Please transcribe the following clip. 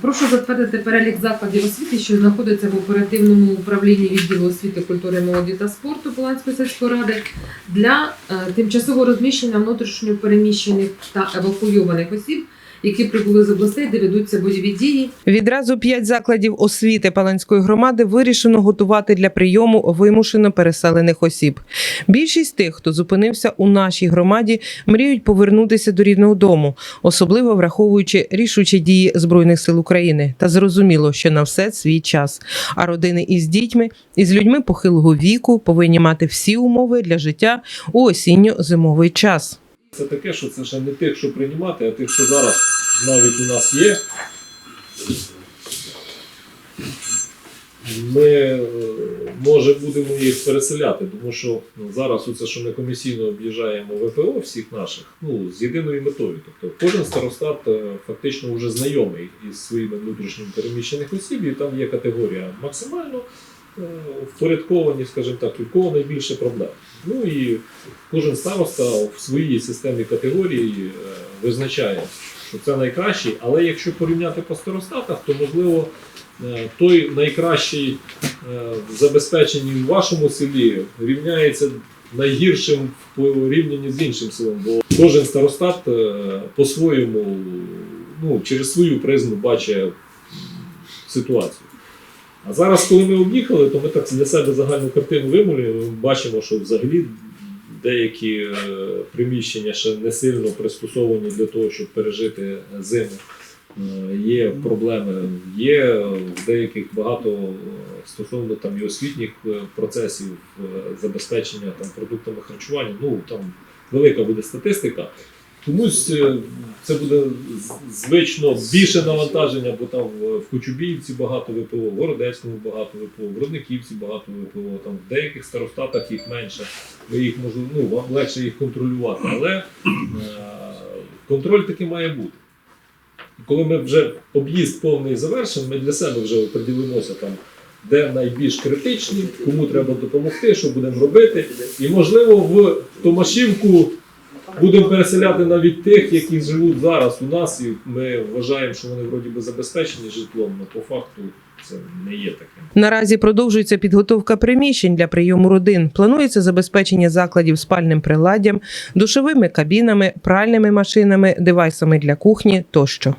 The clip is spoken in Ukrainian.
Прошу затвердити перелік закладів освіти, що знаходиться в оперативному управлінні відділу освіти, культури, молоді та спорту Поланської сільської ради для е, тимчасового розміщення внутрішньо переміщених та евакуйованих осіб, які прибули з областей, де ведуться бойові дії. Відразу п'ять закладів освіти Паланської громади вирішено готувати для прийому вимушено переселених осіб. Більшість тих, хто зупинився у нашій громаді, мріють повернутися до рідного дому, особливо враховуючи рішучі дії збройних сил України. Та зрозуміло, що на все свій час. А родини із дітьми і з людьми похилого віку повинні мати всі умови для життя у осінньо-зимовий час. Це таке, що це ще не тих, що приймати, а тих, що зараз навіть у нас є. Ми, е, може, будемо їх переселяти, тому що ну, зараз оце, що ми комісійно об'їжджаємо ВПО всіх наших, ну, з єдиною метою. Тобто кожен старостат е, фактично вже знайомий із своїми внутрішніми переміщених осіб, і там є категорія максимально впорядковані, скажімо так, в кого найбільше проблем. Ну і кожен староста в своїй системі категорії е, визначає, що це найкращий, але якщо порівняти по старостатах, то можливо е, той найкращий е, в вашому селі рівняється найгіршим в порівнянні з іншим селом. Бо кожен старостат е, по-своєму, ну, через свою призму бачить ситуацію. А зараз, коли ми об'їхали, то ми так для себе загальну картину вимолюємо. Ми бачимо, що взагалі деякі е, приміщення ще не сильно пристосовані для того, щоб пережити зиму. Е, Є проблеми, є в деяких багато е, стосовно там і освітніх процесів забезпечення там продуктами харчування. Ну там велика буде статистика. Комусь е, це буде звично більше навантаження, бо там в в Кочубіївці багато ВПО, в Городецькому багато ВПО, в Родниківці багато ВПО, там в деяких старостатах їх менше, ви їх можу, ну, вам легше їх контролювати. Але е, контроль таки має бути. Коли ми вже об'їзд повний завершимо, ми для себе вже оприділимося там, де найбільш критичні, кому треба допомогти, що будемо робити. І можливо в Томашівку будемо переселяти навіть тих, які живуть зараз у нас, і ми вважаємо, що вони вроді би забезпечені житлом, але по факту це не є таким. Наразі продовжується підготовка приміщень для прийому родин. Планується забезпечення закладів спальним приладдям, душовими кабінами, пральними машинами, девайсами для кухні тощо.